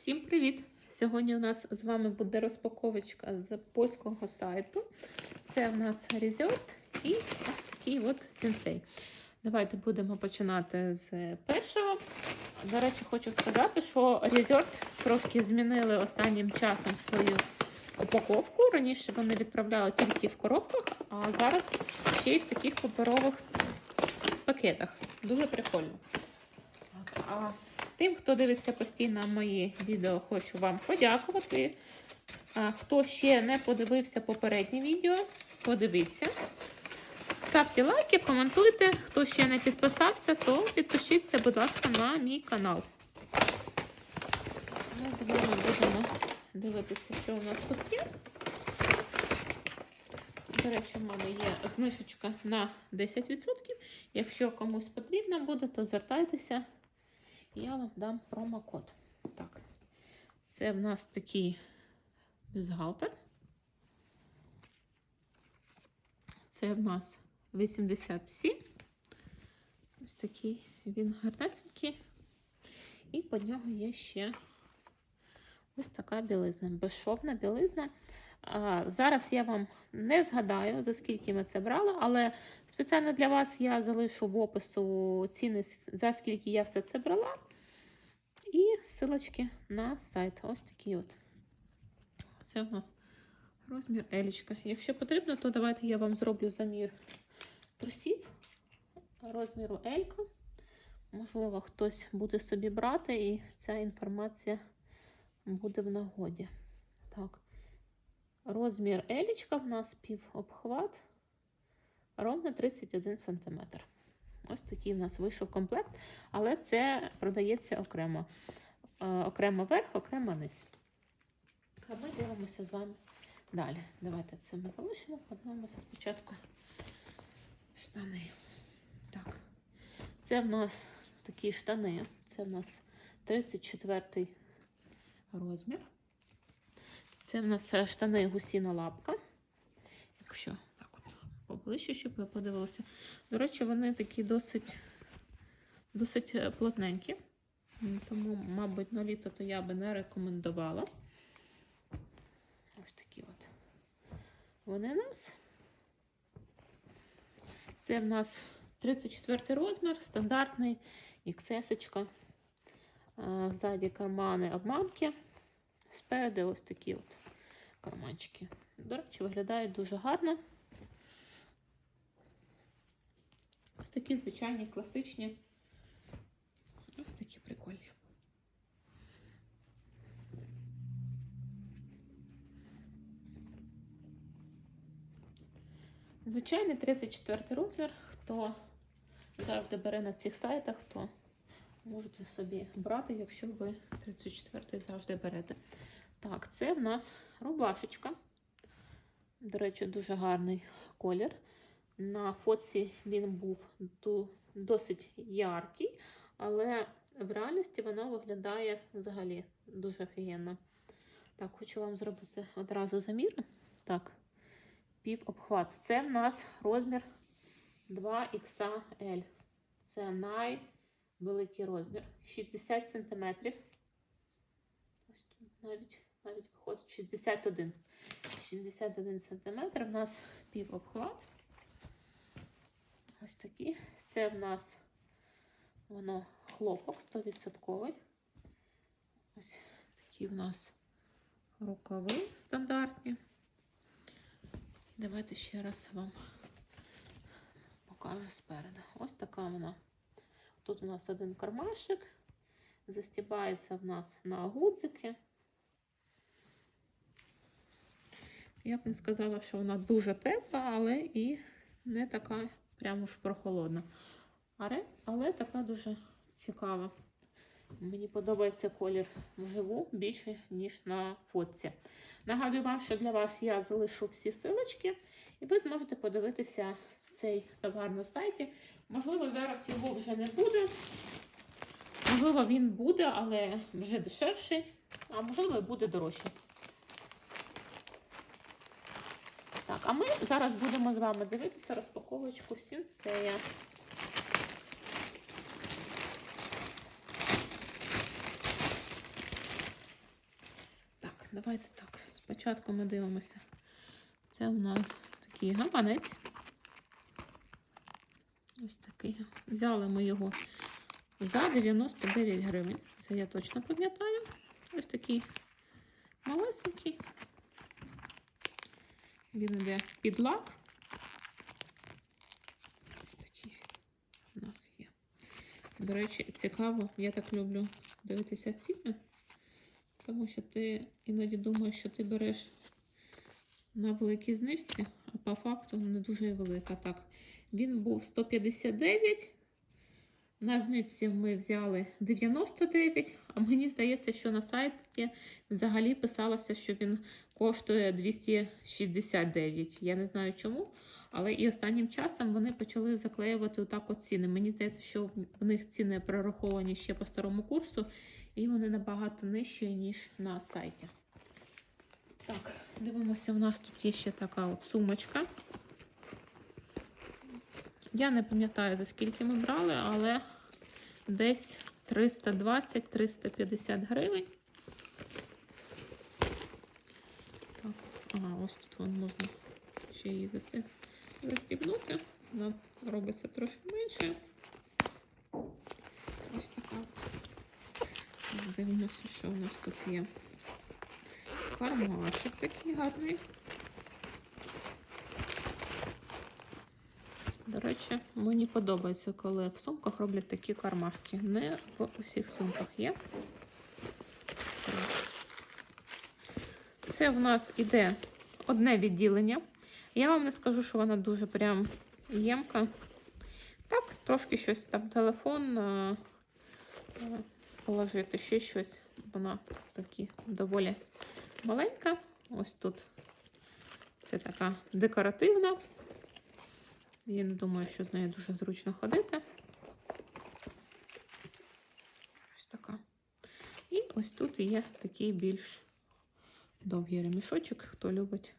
Всім привіт! Сьогодні у нас з вами буде розпаковочка з польського сайту. Це у нас Resort і ось такий от сенсей. Давайте будемо починати з першого. До речі, хочу сказати, що Resort трошки змінили останнім часом свою упаковку. Раніше вони відправляли тільки в коробках, а зараз ще й в таких паперових пакетах. Дуже прикольно. А Тим, хто дивиться постійно мої відео, хочу вам подякувати. А хто ще не подивився попереднє відео, подивіться. Ставте лайки, коментуйте. Хто ще не підписався, то підпишіться, будь ласка, на мій канал. Ми з вами будемо дивитися, що у нас тут є. До речі, в мене є знижечка на 10%. Якщо комусь потрібно буде, то звертайтеся. Я вам дам промокод. Так, це в нас такий бюстгальтер. Це в нас 87. Ось такий він гарнесенький. І під нього є ще ось така білизна, безшовна білизна. Зараз я вам не згадаю, за скільки ми це брали, але спеціально для вас я залишу в опису ціни, за скільки я все це брала. І ссылочки на сайт. Ось такі от. Це у нас розмір елічка. Якщо потрібно, то давайте я вам зроблю замір трусів розміру Елька. Можливо, хтось буде собі брати, і ця інформація буде в нагоді. Так. Розмір елічка в нас пів обхват, ровно 31 см. Ось такий в нас вийшов комплект, але це продається окремо. Е, окремо верх, окремо низ. А ми дивимося з вами далі. Давайте це ми залишимо, подивимося спочатку штани. Так, це в нас такі штани. Це в нас 34 розмір. Це в нас е, штани гусіна лапка. Якщо так от поближче, щоб ви подивилися. До речі, вони такі досить досить е, плотненькі. Тому, мабуть, на літо то я би не рекомендувала. Ось такі от. Вони у нас. Це в нас 34 розмір, стандартний, XS. Ззаді кармани обманки. Спереду ось такі от карманчики. До речі, виглядають дуже гарно. Ось такі звичайні, класичні. Ось такі прикольні. Звичайний 34 розмір. Хто завжди бере на цих сайтах, то можете собі брати, якщо ви 34 завжди берете. Так, це в нас рубашечка. До речі, дуже гарний колір. На фоці він був досить яркий, але в реальності воно виглядає взагалі дуже офігенно. Так, хочу вам зробити одразу замір. Так, пів обхват. Це в нас розмір 2XL. Це найвеликий розмір. 60 см. Ось тут навіть навіть виходить 61 61 см. У нас пів обхват. Ось такі. Це в нас воно хлопок 100%. Ось такі в нас рукави стандартні. Давайте ще раз вам покажу спереду. Ось така вона. Тут у нас один кармашик. Застібається в нас на гудзики. Я б не сказала, що вона дуже тепла, але і не така прямо ж прохолодна. Але, але така дуже цікава. Мені подобається колір вживу більше, ніж на фотці. Нагадую вам, що для вас я залишу всі силочки, і ви зможете подивитися цей товар на сайті. Можливо, зараз його вже не буде. Можливо, він буде, але вже дешевший, а можливо, буде дорожчий. Так, а ми зараз будемо з вами дивитися розпаковочку Сінсея. давайте так. Спочатку ми дивимося. Це у нас такий гаманець. Такий. Взяли ми його за 99 гривень. Це я точно пам'ятаю. Ось такий малесенький. Він іде під лак. Ось такий у нас є. До речі, цікаво, я так люблю дивитися ціни, тому що ти іноді думаєш, що ти береш на великій знижці, по факту не дуже велика. Так, він був 159. На знижці ми взяли 99, а мені здається, що на сайті взагалі писалося, що він коштує 269. Я не знаю чому, але і останнім часом вони почали заклеювати отак от ціни. Мені здається, що в них ціни прораховані ще по старому курсу, і вони набагато нижчі, ніж на сайті. Так, дивимося, у нас тут є ще така от сумочка. Я не пам'ятаю, за скільки ми брали, але десь 320-350 гривень. Так, ага, ось тут вон можна ще її застібнути. Вона робиться трошки менше. Ось така. Дивимося, що у нас тут є. Кармашик такий гарний. До речі, мені подобається, коли в сумках роблять такі кармашки. Не в усіх сумках є. Це в нас іде одне відділення. Я вам не скажу, що вона дуже прям ємка. Так, трошки щось там телефон е, е, положити, ще щось. Вона такі доволі маленька. Ось тут це така декоративна. Я не думаю, що з нею дуже зручно ходити. Ось така. І ось тут є такий більш довгий ремішочок, хто любить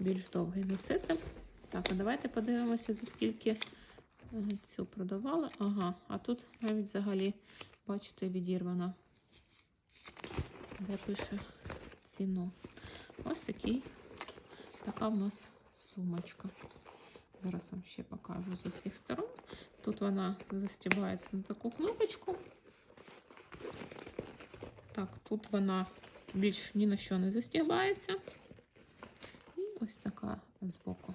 більш довгий носити. Так, а давайте подивимося, за скільки е, цю продавали. Ага, а тут навіть взагалі, бачите, відірвана, де пише ціну. Ось такий, така в нас сумочка. Зараз вам ще покажу з усіх сторон. Тут вона застібається на таку кнопочку. Так, тут вона більш ні на що не застібається. І ось така збоку.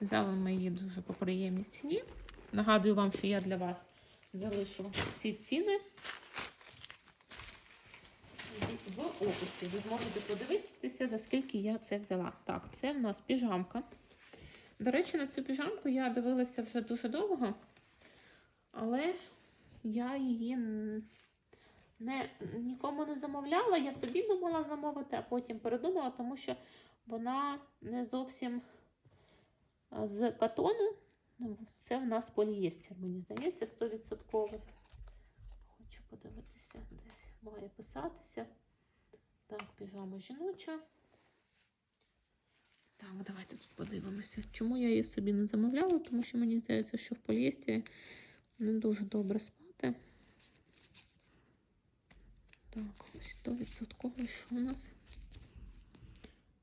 Взяли ми її дуже по приємній ціні. Нагадую вам, що я для вас залишу всі ціни в описі. Ви зможете подивитися, за скільки я це взяла. Так, це в нас піжамка. До речі, на цю піжамку я дивилася вже дуже довго, але я її не, нікому не замовляла. Я собі думала замовити, а потім передумала, тому що вона не зовсім з катону. Ну, Це в нас полієстер, мені здається, 100%. Хочу подивитися, десь має писатися. Так, піжама жіноча. Так, давайте тут подивимося. Чому я її собі не замовляла? Тому що мені здається, що в полієстері не дуже добре спати. Так, ось 100% що у нас?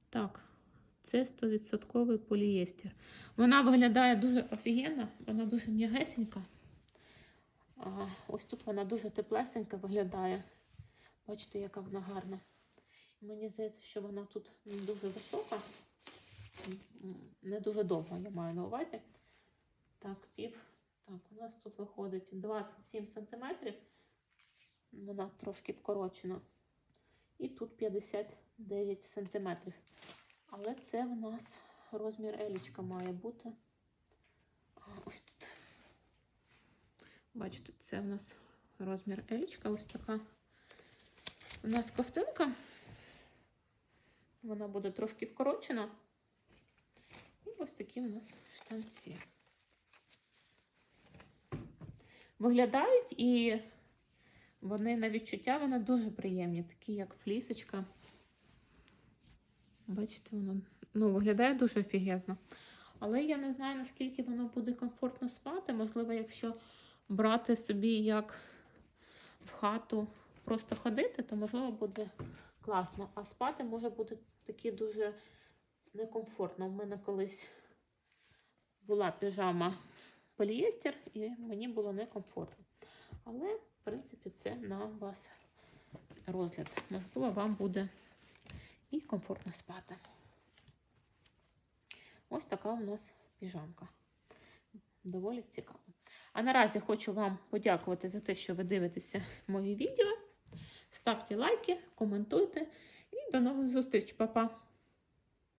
Так, це 100% полієстер. Вона виглядає дуже офігенно, вона дуже м'ягесенька. Ось тут вона дуже теплесенька виглядає. Бачите, яка вона гарна. Мені здається, що вона тут не дуже висока. Не дуже довго, я маю на увазі. Так, пів. Так, у нас тут виходить 27 сантиметрів. Вона трошки вкорочена. І тут 59 сантиметрів. Але це в нас розмір елічка має бути. Ось тут. Бачите, це в нас розмір елічка. Ось така. У нас ковтинка. Вона буде трошки вкорочена. І ось такі у нас штанці. Виглядають і вони на відчуття вони дуже приємні, такі як флісочка. Bачите, воно ну, виглядає дуже офігезно. Але я не знаю, наскільки воно буде комфортно спати. Можливо, якщо брати собі як в хату просто ходити, то можливо буде класно, а спати може бути такі дуже некомфортно. У мене колись була піжама полієстер, і мені було некомфортно. Але, в принципі, це на вас розгляд. Можливо, вам буде і комфортно спати. Ось така у нас піжамка. Доволі цікаво. А наразі хочу вам подякувати за те, що ви дивитеся мої відео. Ставте лайки, коментуйте і до нових зустріч, Па-па!